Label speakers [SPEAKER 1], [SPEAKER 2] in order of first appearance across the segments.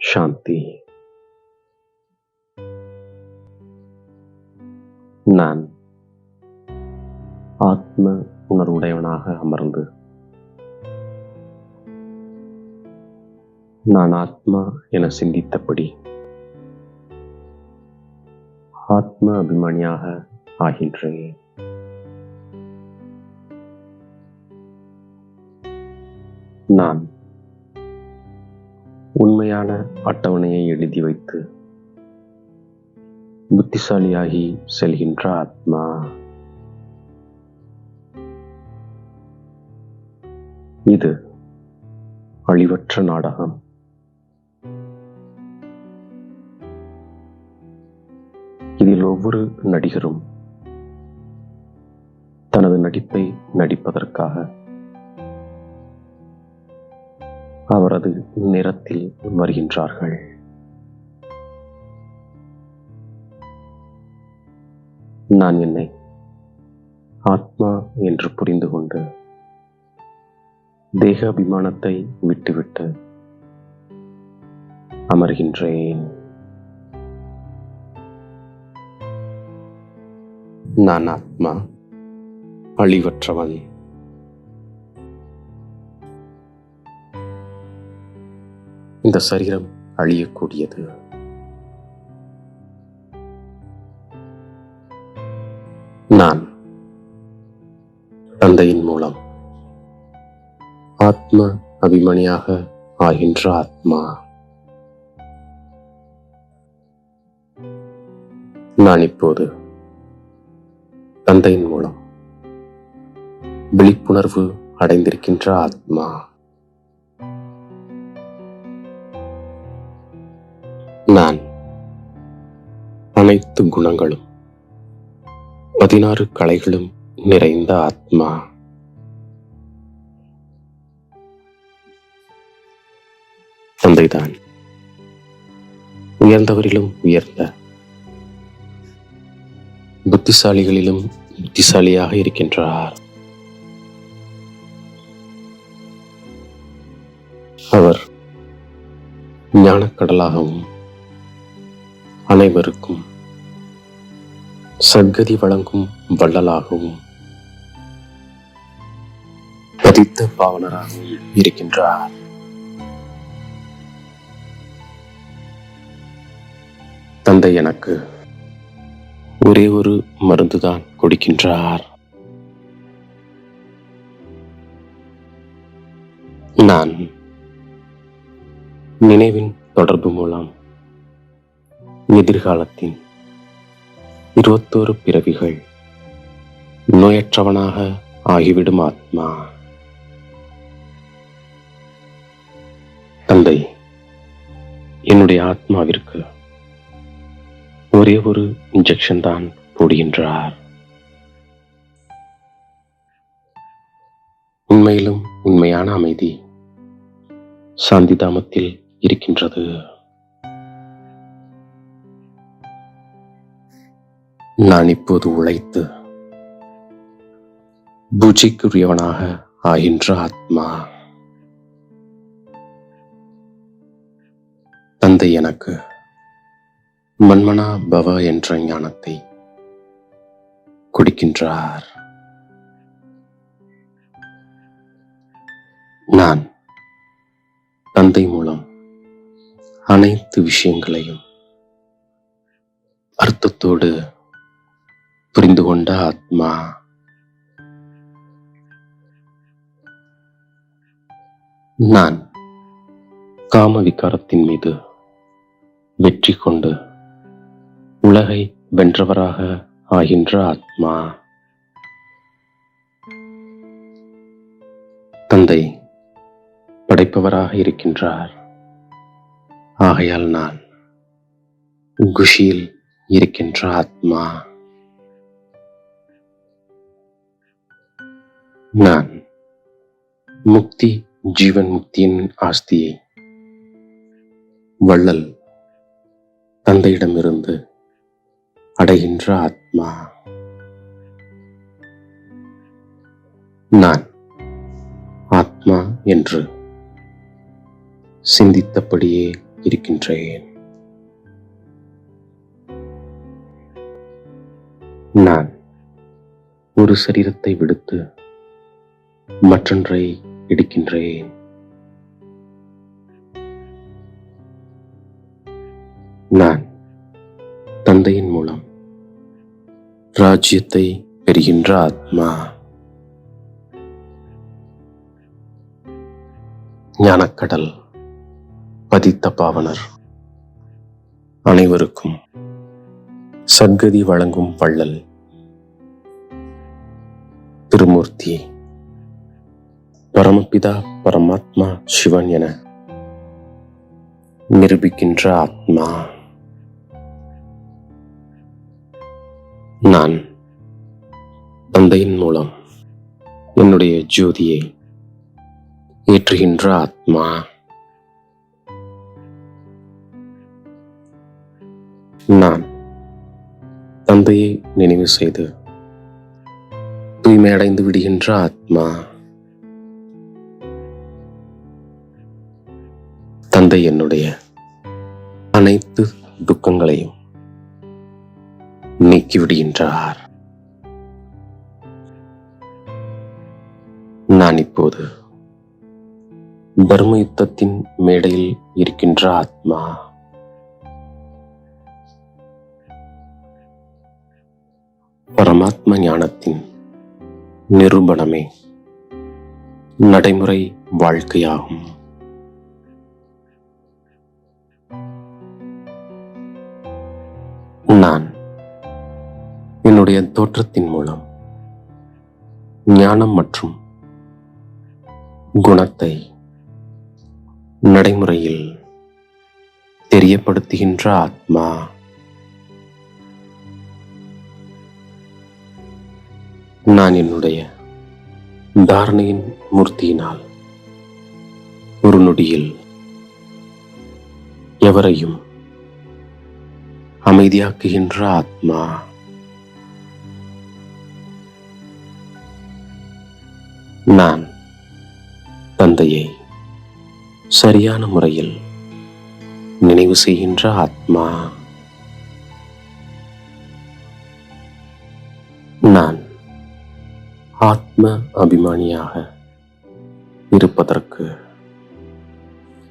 [SPEAKER 1] சாந்தி நான் ஆத்ம உணர்வுடையவனாக அமர்ந்து நான் ஆத்மா என சிந்தித்தபடி ஆத்ம அபிமானியாக ஆகின்றேன். நான் முழுமையான அட்டவணையை எழுதி வைத்து புத்திசாலியாகி செல்கின்ற ஆத்மா. இது அழிவற்ற நாடகம். இதில் ஒவ்வொரு நடிகரும் தனது நடிப்பை நடிப்பதற்காக அவரது நிறத்தில் வருகின்றார்கள். நான் என்னை ஆத்மா என்று புரிந்து கொண்டு தேகாபிமானத்தை விட்டுவிட்டு அமர்கின்றேன். நான் ஆத்மா அழிவற்றவன். இந்த சரீரம் அழியக்கூடியது. நான் தந்தையின் மூலம் ஆத்ம அபிமணியாக ஆகின்ற ஆத்மா. நான் இப்போது தந்தையின் மூலம் விழிப்புணர்வு அடைந்திருக்கின்ற ஆத்மா. அனைத்து குணங்களும். பதினாறு கலைகளும் நிறைந்த ஆத்மா. தந்தைதான். உயர்ந்தவரிலும் உயர்ந்த. புத்திசாலிகளிலும் புத்திசாலியாக இருக்கின்றார். அவர் ஞானக்கடலாகவும் அனைவருக்கும் சத்கதி வழங்கும் வள்ளலாகவும் பதித்த பாவனராகவும் இருக்கின்றார். தந்தை எனக்கு ஒரே ஒரு மருந்துதான் கொடுக்கின்றார். நான் நினைவின் தொடர்பு மூலம் எதிர்காலத்தின் இருபத்தோரு பிறவிகள். நோயற்றவனாக ஆகிவிடும் ஆத்மா. தந்தை என்னுடைய ஆத்மாவிற்கு ஒரே ஒரு இன்ஜெக்ஷன் தான் போடுகின்றார். உண்மையிலும் உண்மையான அமைதி சாந்திதாமத்தில் இருக்கின்றது. நான் இப்போது உழைத்து பூஜைக்குரியவனாக ஆகின்ற ஆத்மா. தந்தை எனக்கு மன்மனா பவ என்ற ஞானத்தை கொடுக்கின்றார். நான் தந்தை மூலம் அனைத்து விஷயங்களையும் அர்த்தத்தோடு புரிந்து கொண்ட ஆத்மா. நான் காம விகாரத்தின் மீது வெற்றி கொண்டு உலகை வென்றவராக ஆகின்ற ஆத்மா. தந்தை படைப்பவராக இருக்கின்றார். ஆகையால் நான் குஷியில் இருக்கின்ற ஆத்மா. நான் முக்தி ஜீவன் முக்தியின் ஆஸ்தியை வள்ளல் தந்தையிடமிருந்து அடைகின்ற ஆத்மா. நான் ஆத்மா என்று சிந்தித்தபடியே இருக்கின்றேன். நான் ஒரு சரீரத்தை விடுத்து மற்றொன்றை எடுக்கின்றேன். நான் தந்தையின் மூலம் ராஜ்யத்தை பெறுகின்ற ஆத்மா. ஞானக்கடல் பதித்த பாவனர். அனைவருக்கும் சத்கதி வழங்கும் வள்ளல் திருமூர்த்தி பரமபிதா பரமாத்மா சிவன் என நிரூபிக்கின்ற ஆத்மா. நான் தந்தையின் மூலம் என்னுடைய ஜோதியை ஏற்றுகின்ற ஆத்மா. நான் தந்தையை நினைவு செய்து தூய்மையடைந்து விடுகின்ற ஆத்மா. அந்த என்னுடைய அனைத்து துக்கங்களையும் நீக்கிவிடுகின்றார். நான் இப்போது தர்ம யுத்தத்தின் மேடையில் இருக்கின்ற ஆத்மா பரமாத்ம ஞானத்தின் நிரூபணமே நடைமுறை வாழ்க்கையாகும். நான் என்னுடைய தோற்றத்தின் மூலம் ஞானம் மற்றும் குணத்தை நடைமுறையில் தெரியப்படுத்துகின்ற ஆத்மா நான் என்னுடைய தாரணையின் மூர்த்தியினால் ஒரு நொடியில் எவரையும் அமைதியாக்குகின்ற ஆத்மா. நான் தந்தையை சரியான முறையில் நினைவு செய்கின்ற ஆத்மா. நான் ஆத்ம அபிமானியாக இருப்பதற்கு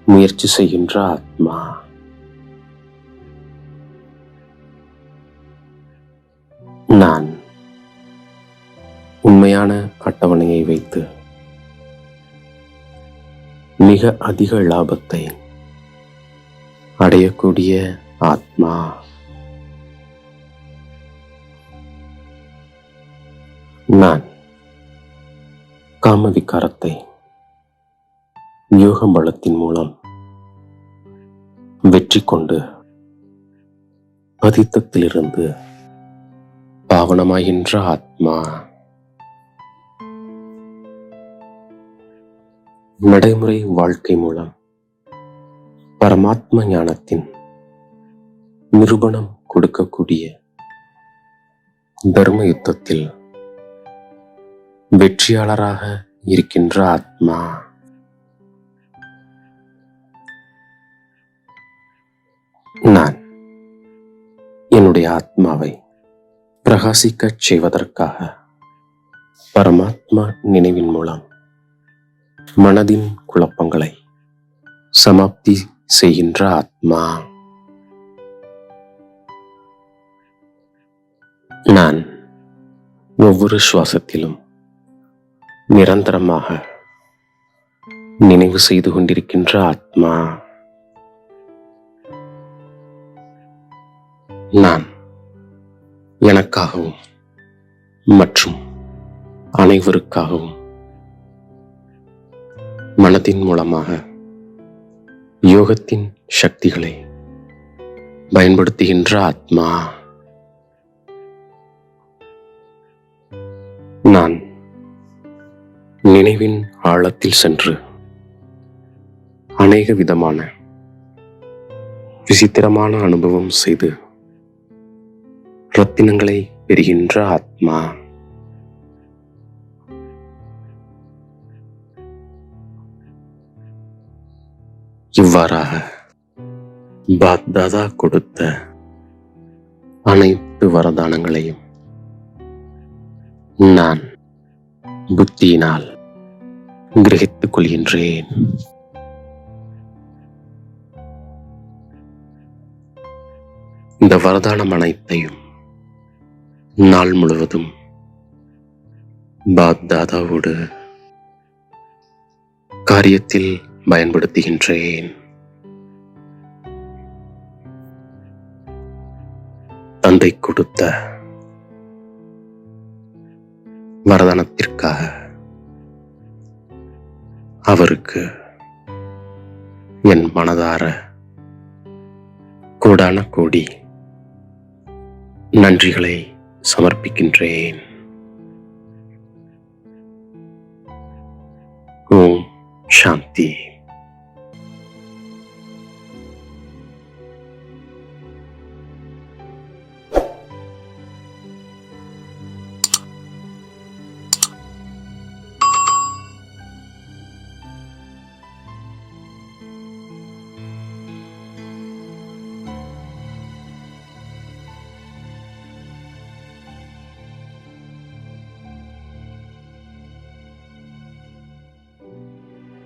[SPEAKER 1] முயற்சி செய்கின்ற ஆத்மா. உண்மையான அட்டவணையை வைத்து மிக அதிக லாபத்தை அடையக்கூடிய ஆத்மா. நான் காமதிகாரத்தை யோக பலத்தின் மூலம் வெற்றி கொண்டு பதித்தத்திலிருந்து பாவனமாகின்ற ஆத்மா. நடைமுறை வாழ்க்கை மூலம் பரமாத்ம ஞானத்தின் நிரூபணம் கொடுக்கக்கூடிய தர்ம யுத்தத்தில் வெற்றியாளராக இருக்கின்ற ஆத்மா. நான் என்னுடைய ஆத்மாவை பிரகாசிக்கச் செய்வதற்காக பரமாத்மா நினைவின் மூலம் மனதின் குழப்பங்களை சமாப்தி செய்கின்ற ஆத்மா. நான் ஒவ்வொரு சுவாசத்திலும் நிரந்தரமாக நினைவு செய்து கொண்டிருக்கின்ற ஆத்மா. நான் எனக்காகவும் மற்றும் அனைவருக்காகவும் மனதின் மூலமாக யோகத்தின் சக்திகளை பயன்படுத்துகின்ற ஆத்மா. நான் நினைவின் ஆழத்தில் சென்று அநேக விதமான விசித்திரமான அனுபவம் செய்து ரத்தினங்களை பெறுகின்ற ஆத்மா. இவ்வாறாக பாக்தாதா கொடுத்த அனைத்து வரதானங்களையும் நான் புத்தியினால் கிரகித்துக் கொள்கின்றேன். இந்த வரதானம் அனைத்தையும் நாள் முழுவதும் பாப்தாதாவோடு காரியத்தில் பயன்படுத்துகின்றேன். தந்தை கொடுத்த வரதானத்திற்காக அவருக்கு என் மனதார கோடான கோடி நன்றிகளை சமர்ப்பிக்கின்றேன். ஓம் சாந்தி.